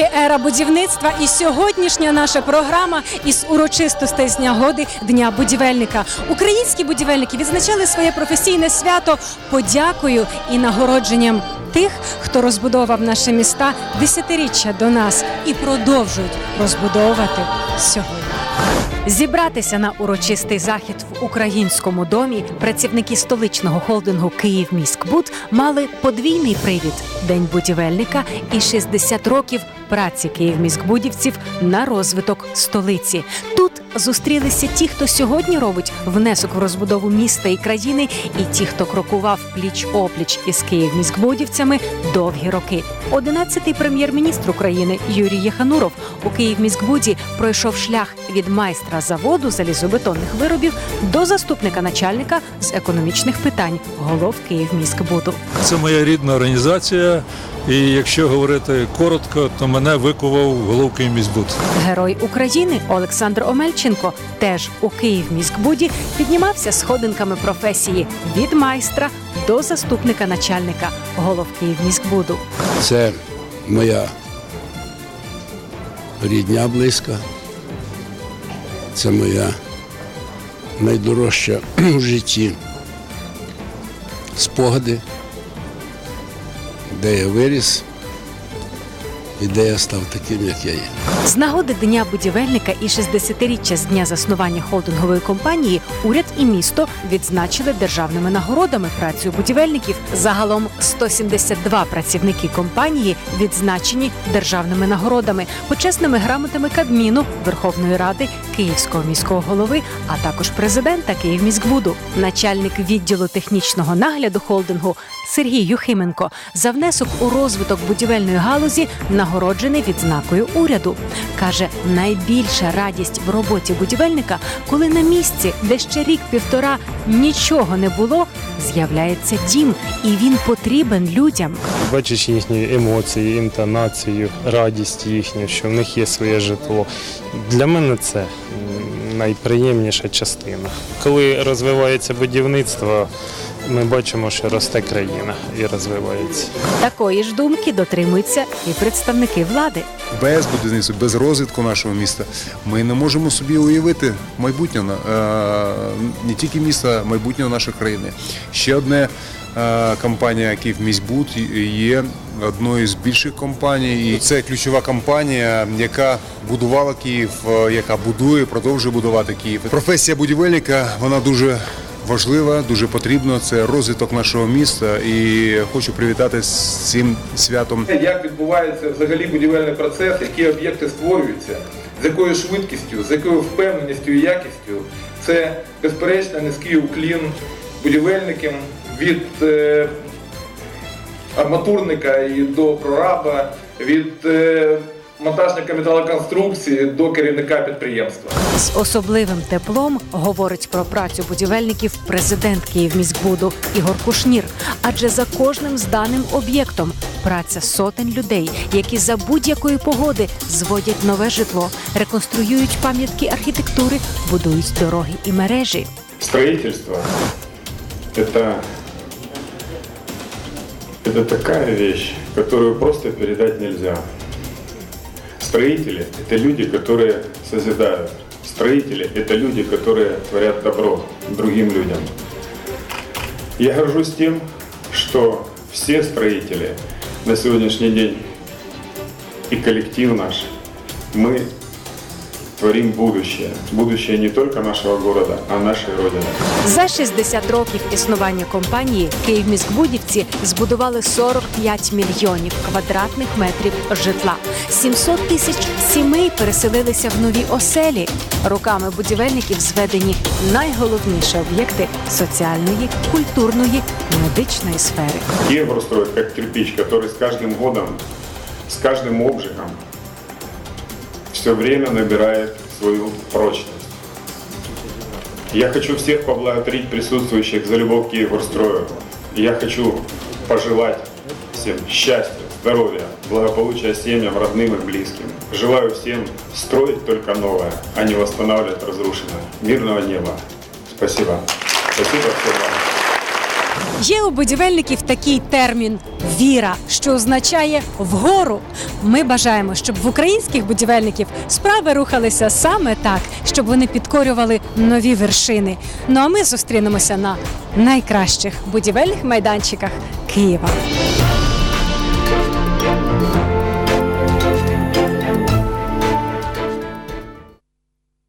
ефірі Ера будівництва і сьогоднішня наша програма із урочистостей з нагоди Дня будівельника. Українські будівельники відзначали своє професійне свято подякою і нагородженням тих, хто розбудовував наші міста десятиріччя до нас і продовжують розбудовувати сьогодні. Зібратися на урочистий захід в українському домі працівники столичного холдингу «Київміськбуд» мали подвійний привід День будівельника і 60 років праці київміськбудівців на розвиток столиці. Тут зустрілися ті, хто сьогодні робить внесок в розбудову міста і країни, і ті, хто крокував пліч опліч із київміськбудівцями довгі роки. Одинадцятий прем'єр-міністр України Юрій Єхануров у Київміськбуді пройшов шлях від майстра заводу залізобетонних виробів до заступника начальника з економічних питань голов Київміськбуду. Це моя рідна організація, і якщо говорити коротко, то мене викував головкий міськбуд. Герой України Олександр Омельченко теж у Київміськбуді піднімався сходинками професії від майстра до заступника начальника голов Київміськбуду. Це моя рідня близька. Це моя найдорожча в житті спогади, де я виріс і де я став таким, як я є. З нагоди Дня будівельника і 60-річчя з дня заснування холдингової компанії уряд і місто відзначили державними нагородами працю будівельників. Загалом 172 працівники компанії відзначені державними нагородами, почесними грамотами Кабміну, Верховної Ради, Київського міського голови, а також президента Київміськбуду, начальник відділу технічного нагляду холдингу Сергій Юхименко за внесок у розвиток будівельної галузі нагороджений відзнакою уряду. Каже, найбільша радість в роботі будівельника, коли на місці, де ще рік-півтора нічого не було, з'являється дім, і він потрібен людям. Бачиш їхні емоції, інтонацію, радість їхню, що в них є своє житло. Для мене це найприємніша частина. Коли розвивається будівництво, ми бачимо, що росте країна і розвивається. Такої ж думки дотримуються і представники влади. без будівництва, без розвитку нашого міста ми не можемо собі уявити майбутнього е, не тільки міста, майбутнього нашої країни. Ще одне е, компанія Київміськбуд є одною з більших компаній. І це ключова компанія, яка будувала Київ, е, яка будує, продовжує будувати Київ. Професія будівельника вона дуже. Важлива, дуже потрібна. Це розвиток нашого міста, і хочу привітати з цим святом Як відбувається взагалі будівельний процес, які об'єкти створюються, з якою швидкістю, з якою впевненістю і якістю, це безперечно низький уклін будівельникам від е, арматурника і до прораба, від е, монтажника металоконструкції до керівника підприємства. З особливим теплом говорить про працю будівельників президент Київміськбуду Ігор Кушнір. Адже за кожним зданим об'єктом праця сотень людей, які за будь-якої погоди зводять нове житло, реконструюють пам'ятки архітектури, будують дороги і мережі. Строительство – это, это такая вещь, которую просто передать нельзя. Строители – это люди, которые созидают. Строители – это люди, которые творят добро другим людям. Я горжусь тем, что все строители на сегодняшний день и коллектив наш, мы творим будущее. Будущее не только нашего города, а нашей Родины. За 60 років існування компанії Київміськбудівці збудували 45 мільйонів квадратних метрів житла. 700 тисяч сімей переселилися в нові оселі. Руками будівельників зведені найголовніші об'єкти соціальної, культурної, медичної сфери. Киев расстроит как кирпич, который с каждым годом, с каждым обжигом все время набирает свою прочность. Я хочу всех поблагодарить присутствующих за любовь к Киевстрою. Я хочу пожелать всем счастья, здоровья, благополучия семьям, родным и близким. Желаю всем строить только новое, а не восстанавливать разрушенное. Мирного неба. Спасибо. Спасибо всем вам. Є у будівельників такий термін віра, що означає вгору. Ми бажаємо, щоб в українських будівельників справи рухалися саме так, щоб вони підкорювали нові вершини. Ну а ми зустрінемося на найкращих будівельних майданчиках Києва.